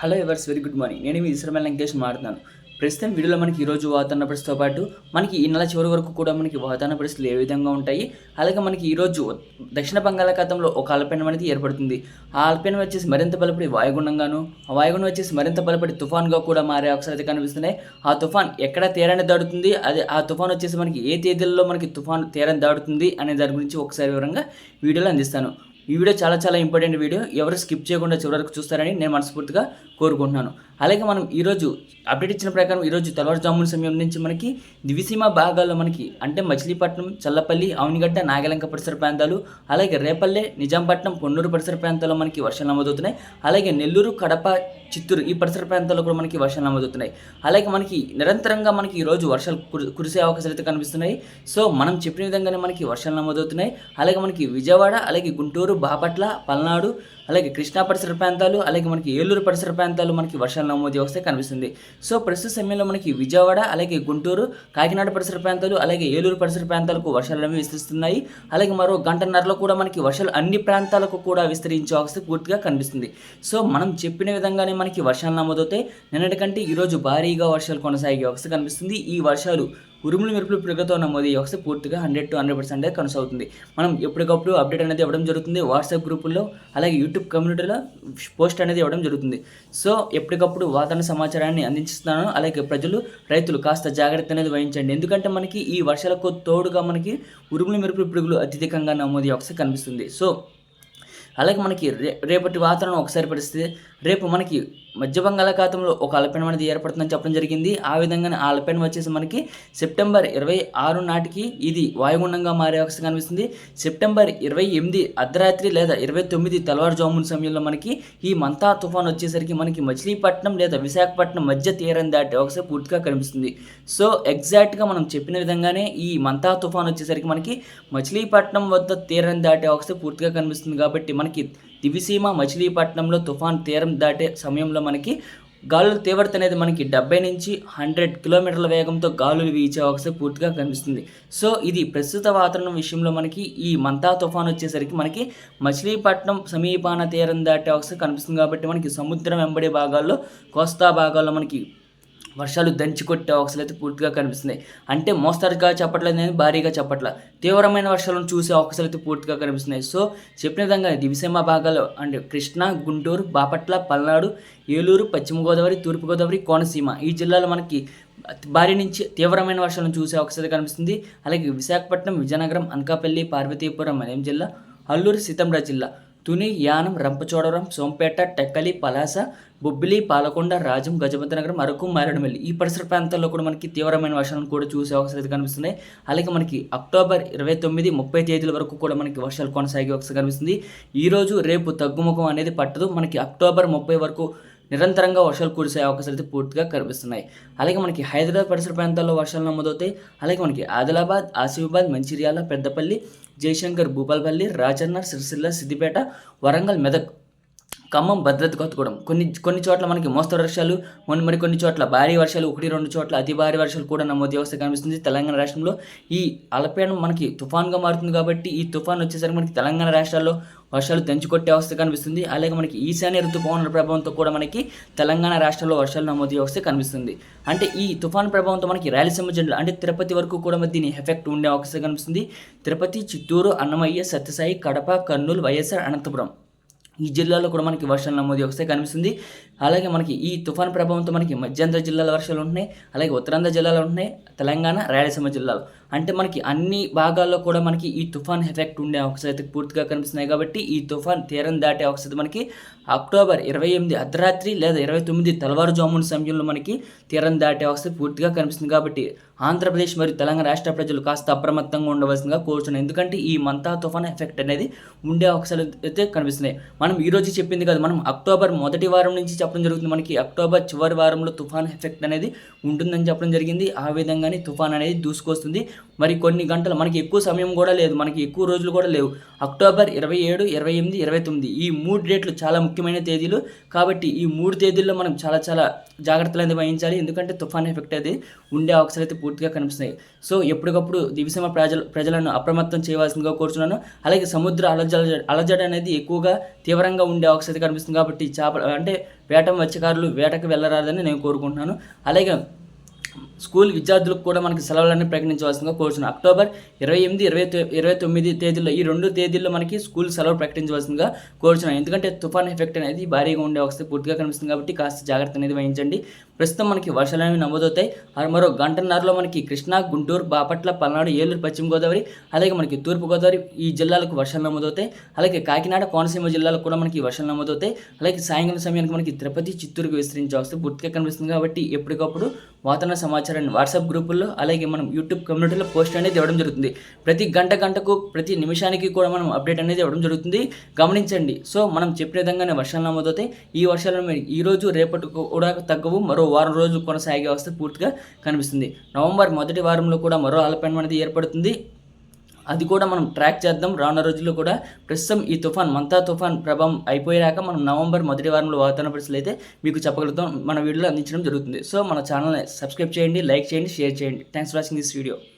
Hello viewers very good morning నేను మీ ఇస్రమల్ లంకేష్ మాట్లాడుతున్నాను. ప్రస్తుతం వీడియోలో మనకి ఈరోజు వాతావరణ పరిస్థితితో పాటు మనకి ఈ నెల చివరి వరకు కూడా మనకి వాతావరణ పరిస్థితులు ఏ విధంగా ఉంటాయి? అలాగే మనకి ఈరోజు దక్షిణ బంగాళాఖాతంలో ఒక అల్పీనం అనేది ఏర్పడుతుంది. ఆ అల్పీనం వచ్చేసి మరింత బలపడి వాయుగుండంగాను ఆ వాయుగుండం వచ్చేసి మరింత బలపడి తుఫాన్గా కూడా మారే అవకాశాలు అయితే కనిపిస్తున్నాయి. ఆ తుఫాన్ ఎక్కడ తీరాన్ని దాడుతుంది అదే ఆ తుఫాన్ వచ్చేసి మనకి ఏ తేదీల్లో మనకి తుఫాన్ తీరాన్ని దాడుతుంది అనే దాని గురించి ఒకసారి వివరంగా వీడియోలో అందిస్తాను. ఈ వీడియో చాలా చాలా ఇంపార్టెంట్ వీడియో. ఎవరు స్కిప్ చేయకుండా చివరి వరకు చూస్తారని నేను మనస్ఫూర్తిగా కోరుకుంటున్నాను. అలాగే మనం ఈరోజు అప్డేట్ ఇచ్చిన ప్రకారం ఈరోజు తెల్లవారుజామున సమయం నుంచి మనకి దివిసీమ భాగాల్లో మనకి అంటే మచిలీపట్నం చల్లపల్లి అవనిగడ్డ నాగలంక పరిసర ప్రాంతాలు అలాగే రేపల్లె నిజాంపట్నం పొన్నూరు పరిసర ప్రాంతాల్లో మనకి వర్షాలు నమోదవుతున్నాయి. అలాగే నెల్లూరు కడప చిత్తూరు ఈ పరిసర ప్రాంతాల్లో కూడా మనకి వర్షాలు నమోదవుతున్నాయి. అలాగే మనకి నిరంతరంగా మనకి ఈరోజు వర్షాలు కురి- కురిసే అవకాశాలు అయితే కనిపిస్తున్నాయి. సో మనం చెప్పిన విధంగానే మనకి వర్షాలు నమోదవుతున్నాయి. అలాగే మనకి విజయవాడ అలాగే గుంటూరు బాపట్ల పల్నాడు అలాగే కృష్ణా పరిసర ప్రాంతాలు అలాగే మనకి ఏలూరు పరిసర ప్రాంతాలు మనకి వర్షాలు నమోదు వస్తే కనిపిస్తుంది. సో ప్రస్తుత సమయంలో మనకి విజయవాడ అలాగే గుంటూరు కాకినాడ పరిసర ప్రాంతాలు అలాగే ఏలూరు పరిసర ప్రాంతాలకు వర్షాలు అనేవి విస్తరిస్తున్నాయి. అలాగే మరో గంటన్నరలో కూడా మనకి వర్షాలు అన్ని ప్రాంతాలకు కూడా విస్తరించే అవకాశం పూర్తిగా కనిపిస్తుంది. సో మనం చెప్పిన విధంగానే మనకి వర్షాలు నమోదవుతాయి. నిన్నటి కంటే ఈరోజు భారీగా వర్షాలు కొనసాగే అవస్థ కనిపిస్తుంది. ఈ వర్షాలు ఉరుములు మెరుపులు పెరుగుతూ నమోదు ఈ వ్యవస్థ పూర్తిగా హండ్రెడ్ టు హండ్రెడ్ పర్సెంట్ కొనసాగుతుంది. మనం ఎప్పటికప్పుడు అప్డేట్ అనేది ఇవ్వడం జరుగుతుంది. వాట్సాప్ గ్రూపుల్లో అలాగే యూట్యూబ్ కమ్యూనిటీలో పోస్ట్ అనేది ఇవ్వడం జరుగుతుంది. సో ఎప్పటికప్పుడు వాతావరణ సమాచారాన్ని అందిస్తున్నాను అలాగే ప్రజలు రైతులు కాస్త జాగ్రత్త అనేది వహించండి. ఎందుకంటే మనకి ఈ వర్షాలకు తోడుగా మనకి ఉరుములు మెరుపులు పిడుగులు అత్యధికంగా నమోదు వ్యవస్థ కనిపిస్తుంది. సో అలాగే మనకి రే రేపటి వాతావరణం ఒకసారి పరిస్థితి రేపు మనకి మధ్య బంగాళాఖాతంలో ఒక అల్పీనం అనేది ఏర్పడుతుందని చెప్పడం జరిగింది. ఆ విధంగానే ఆ అల్పీనం వచ్చేసి మనకి సెప్టెంబర్ ఇరవై ఆరు నాటికి ఇది వాయుగుండంగా మారే అవకాశం కనిపిస్తుంది. సెప్టెంబర్ ఇరవై ఎనిమిది అర్ధరాత్రి లేదా ఇరవై తొమ్మిది తెల్లవారుజామున సమయంలో మనకి ఈ మంతా తుఫాన్ వచ్చేసరికి మనకి మచిలీపట్నం లేదా విశాఖపట్నం మధ్య తీరం దాటే అవకాశం పూర్తిగా కనిపిస్తుంది. సో ఎగ్జాక్ట్గా మనం చెప్పిన విధంగానే ఈ మంతా తుఫాన్ వచ్చేసరికి మనకి మచిలీపట్నం వద్ద తీరం దాటే అవకాశం పూర్తిగా కనిపిస్తుంది. కాబట్టి మనకి దివిసీమ మచిలీపట్నంలో తుఫాన్ తీరం దాటే సమయంలో మనకి గాలుల తీవ్రత అనేది మనకి డెబ్బై నుంచి హండ్రెడ్ కిలోమీటర్ల వేగంతో గాలులు వీచే అవకాశం పూర్తిగా కనిపిస్తుంది. సో ఇది ప్రస్తుత వాతావరణం విషయంలో మనకి ఈ మంతా తుఫాన్ వచ్చేసరికి మనకి మచిలీపట్నం సమీపాన తీరం దాటే అవకాశం కనిపిస్తుంది. కాబట్టి మనకి సముద్రం వెంబడి భాగాల్లో కోస్తా భాగాల్లో మనకి వర్షాలు దంచి కొట్టే అవకాశాలు అయితే పూర్తిగా కనిపిస్తున్నాయి. అంటే మోస్తరుగా చెప్పట్లేదు నేను భారీగా చెప్పట్ల. తీవ్రమైన వర్షాలను చూసే అవకాశాలు అయితే పూర్తిగా కనిపిస్తున్నాయి. సో చెప్పిన విధంగా దివిసీమ భాగాలు అంటే కృష్ణా గుంటూరు బాపట్ల పల్నాడు ఏలూరు పశ్చిమ గోదావరి తూర్పు గోదావరి కోనసీమ ఈ జిల్లాలో మనకి భారీ నుంచి తీవ్రమైన వర్షాలను చూసే అవకాశాలు కనిపిస్తుంది. అలాగే విశాఖపట్నం విజయనగరం అనకాపల్లి పార్వతీపురం మన్యం జిల్లా అల్లూరు సీతంరా జిల్లా. తుని యానం రంపచోడవరం సోంపేట టెక్కలి పలాస బొబ్బిలి పాలకొండ రాజం గజపతినగరం అరకు మారేడుమల్లి. ఈ పరిసర ప్రాంతాల్లో కూడా మనకి తీవ్రమైన వర్షాలను కూడా చూసే అవకాశాలు అయితే కనిపిస్తున్నాయి. అలాగే మనకి అక్టోబర్ ఇరవై తొమ్మిది ముప్పై తేదీల వరకు కూడా మనకి వర్షాలు కొనసాగే అవకాశం కనిపిస్తుంది. ఈ రోజు రేపు తగ్గుముఖం అనేది పట్టదు. మనకి అక్టోబర్ ముప్పై వరకు నిరంతరంగా వర్షాలు కురిసే అవకాశాలు అయితే పూర్తిగా కనిపిస్తున్నాయి. అలాగే మనకి హైదరాబాద్ పరిసర ప్రాంతాల్లో వర్షాలు నమోదవుతాయి. అలాగే మనకి ఆదిలాబాద్ ఆసిఫాబాద్ మంచిర్యాల పెద్దపల్లి జయశంకర్ భూపాలపల్లి రాజన్న సిరిసిల్ల సిద్దిపేట వరంగల్ మెదక్ ఖమ్మం భద్రత కొత్తగూడెం. కొన్ని కొన్ని చోట్ల మనకి మోస్తరు వర్షాలు మరి కొన్ని చోట్ల భారీ వర్షాలు ఒకటి రెండు చోట్ల అతి భారీ వర్షాలు కూడా నమోదు వ్యవస్థ కనిపిస్తుంది తెలంగాణ రాష్ట్రంలో. ఈ అల్పీడనం మనకి తుఫాన్గా మారుతుంది కాబట్టి ఈ తుఫాన్ వచ్చేసరికి మనకి తెలంగాణ రాష్ట్రాల్లో వర్షాలు తెంచుకొట్టే అవస్థ కనిపిస్తుంది. అలాగే మనకి ఈశాన్య ఋతుపవనాల ప్రభావంతో కూడా మనకి తెలంగాణ రాష్ట్రంలో వర్షాలు నమోదు వ్యవస్థ కనిపిస్తుంది. అంటే ఈ తుఫాన్ ప్రభావంతో మనకి రాయలసీమ జిల్లా అంటే తిరుపతి వరకు కూడా మరి దీని ఎఫెక్ట్ ఉండే అవకాశం కనిపిస్తుంది. తిరుపతి చిత్తూరు అన్నమయ్య సత్యసాయి కడప కర్నూలు వైఎస్ఆర్ అనంతపురం. ఈ జిల్లాలో కూడా మనకి వర్షాలు నమోదు వస్తే కనిపిస్తుంది. అలాగే మనకి ఈ తుఫాన్ ప్రభావంతో మనకి మధ్యాంధ్ర జిల్లాల వర్షాలు ఉంటున్నాయి. అలాగే ఉత్తరాంధ్ర జిల్లాలో ఉంటున్నాయి. తెలంగాణ రాయలసీమ జిల్లాలో. అంటే మనకి అన్ని భాగాల్లో కూడా మనకి ఈ తుఫాన్ ఎఫెక్ట్ ఉండే అవకాశాలు అయితే పూర్తిగా కనిపిస్తున్నాయి కాబట్టి ఈ తుఫాన్ తీరం దాటే అవకాశం మనకి అక్టోబర్ ఇరవై ఎనిమిది అర్ధరాత్రి లేదా ఇరవై తొమ్మిది తెల్లవారుజామున సమయంలో మనకి తీరం దాటే అవకాశం పూర్తిగా కనిపిస్తుంది కాబట్టి ఆంధ్రప్రదేశ్ మరియు తెలంగాణ రాష్ట్ర ప్రజలు కాస్త అప్రమత్తంగా ఉండవలసిందిగా కోరుతున్నాను ఎందుకంటే ఈ మంతా తుఫాన్ ఎఫెక్ట్ అనేది ఉండే అవకాశాలు అయితే కనిపిస్తున్నాయి. మనం ఈ రోజు చెప్పింది కాదు మనం అక్టోబర్ మొదటి వారం నుంచి చెప్పడం జరుగుతుంది. మనకి అక్టోబర్ చివరి వారంలో తుఫాన్ ఎఫెక్ట్ అనేది ఉంటుందని చెప్పడం జరిగింది. ఆ విధంగానే తుఫాన్ అనేది దూసుకొస్తుంది. మరి కొన్ని గంటలు మనకి ఎక్కువ సమయం కూడా లేదు మనకి ఎక్కువ రోజులు కూడా లేవు. అక్టోబర్ ఇరవై ఏడు ఇరవై ఎనిమిది ఇరవై తొమ్మిది ఈ మూడు డేట్లు చాలా ముఖ్యమైన తేదీలు. కాబట్టి ఈ మూడు తేదీల్లో మనం చాలా చాలా జాగ్రత్తలు అనేది వహించాలి. ఎందుకంటే తుఫాన్ ఎఫెక్ట్ అది ఉండే అవకాశాలు అయితే పూర్తిగా కనిపిస్తున్నాయి. సో ఎప్పటికప్పుడు దివిసీమ ప్రజలు ప్రజలను అప్రమత్తం చేయవలసిందిగా కోరుతున్నాను అలాగే సముద్ర అలజడ అలజడ అనేది ఎక్కువగా తీవ్రంగా ఉండే అవకాశం అయితే కనిపిస్తుంది. కాబట్టి చేప అంటే వేట మత్స్యకారులు వేటకు వెళ్ళరాదని నేను కోరుకుంటున్నాను. అలాగే స్కూల్ విద్యార్థులకు కూడా మనకి సెలవులన్నీ ప్రకటించవలసిందిగా కోరుచున్నాను అక్టోబర్ ఇరవై ఎనిమిది ఇరవై ఇరవై తొమ్మిది తేదీల్లో ఈ రెండు తేదీల్లో మనకి స్కూల్ సెలవు ప్రకటించవలసిందిగా కోరుతున్నాం ఎందుకంటే తుఫాన్ ఎఫెక్ట్ అనేది భారీగా ఉండే అవస్థ పూర్తిగా కనిపిస్తుంది కాబట్టి కాస్త జాగ్రత్త అనేది వహించండి. ప్రస్తుతం మనకి వర్షాలు అనేవి నమోదవుతాయి. ఆ మరో గంటన్నరలో మనకి కృష్ణా గుంటూరు బాపట్ల పల్నాడు ఏలూరు పశ్చిమ గోదావరి అలాగే మనకి తూర్పు గోదావరి ఈ జిల్లాలకు వర్షాలు నమోదవుతాయి. అలాగే కాకినాడ కోనసీమ జిల్లాలకు కూడా మనకి వర్షాలు నమోదవుతాయి. అలాగే సాయంకాలం సమయానికి మనకి తిరుపతి చిత్తూరుకు విస్తరించే అవస్థ పూర్తిగా కనిపిస్తుంది కాబట్టి ఎప్పటికప్పుడు వాతావరణ సమాచారాన్ని వాట్సాప్ గ్రూపుల్లో అలాగే మనం యూట్యూబ్ కమ్యూనిటీలో పోస్ట్ అనేది ఇవ్వడం జరుగుతుంది. ప్రతి గంట గంటకు ప్రతి నిమిషానికి కూడా మనం అప్డేట్ అనేది ఇవ్వడం జరుగుతుంది. గమనించండి. సో మనం చెప్పిన విధంగానే వర్షాలు నమోదవుతాయి. ఈ వర్షాలు మరి ఈ రోజు రేపటి కూడా తగ్గవు. మరో వారం రోజులు కొనసాగే అవస్థ పూర్తిగా కనిపిస్తుంది. నవంబర్ మొదటి వారంలో కూడా మరో అలపెండం అనేది ఏర్పడుతుంది. అది కూడా మనం ట్రాక్ చేద్దాం. రానున్న రోజుల్లో కూడా ప్రస్తుతం ఈ తుఫాన్ మంతా తుఫాన్ ప్రభావం అయిపోయాక మనం నవంబర్ మొదటి వారంలో వాతావరణ పరిస్థితులు అయితే మీకు చెప్పగలుగుతాం. మన వీడియోలో అందించడం జరుగుతుంది. సో మన ఛానల్ని సబ్స్క్రైబ్ చేయండి లైక్ చేయండి షేర్ చేయండి. Thanks for watching this video